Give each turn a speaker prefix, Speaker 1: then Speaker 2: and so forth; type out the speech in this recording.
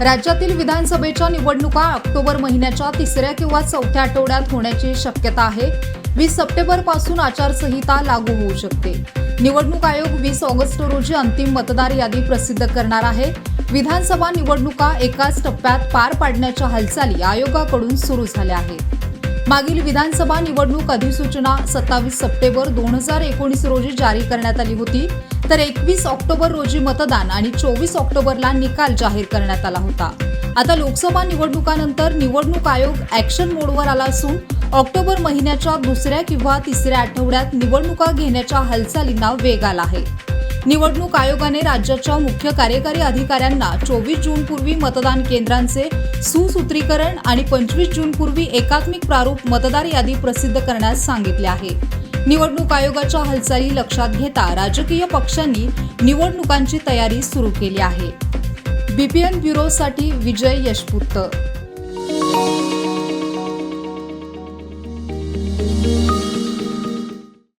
Speaker 1: राज्यातील विधानसभेच्या निवडणुका ऑक्टोबर महिन्याच्या तिसऱ्या किंवा चौथ्या आठवड्यात होण्याची शक्यता आहे. वीस सप्टेंबरपासून आचारसंहिता लागू होऊ शकते. निवडणूक आयोग वीस ऑगस्ट रोजी अंतिम मतदार यादी प्रसिद्ध करणार आहे. विधानसभा निवडणुका एकाच टप्प्यात पार पाडण्याच्या हालचाली आयोगाकडून सुरू झाल्या आहेत. मागील विधानसभा निवडणूक अधिसूचना सत्तावीस सप्टेंबर दोन हजार एकोणीस रोजी जारी करण्यात आली होती. तर एकवीस ऑक्टोबर रोजी मतदान आणि चोवीस ऑक्टोबरला निकाल जाहीर करण्यात आला होता. आता लोकसभा निवडणुकानंतर निवडणूक आयोग ॲक्शन मोडवर आला असून ऑक्टोबर महिन्याच्या दुसऱ्या किंवा तिसऱ्या आठवड्यात निवडणुका घेण्याच्या हालचालींना वेग आला आहे. निवडणूक आयोगाने राज्याच्या मुख्य कार्यकारी अधिकाऱ्यांना चोवीस जूनपूर्वी मतदान केंद्रांचे सुसूत्रीकरण आणि पंचवीस जूनपूर्वी एकात्मिक प्रारूप मतदार यादी प्रसिद्ध करण्यास सांगितले आहे. निवडणूक आयोगाच्या हालचाली लक्षात घेता राजकीय पक्षांनी निवडणुकांची तयारी सुरू केली आहे. बीपीएन ब्युरोसाठी विजय यशपुत्त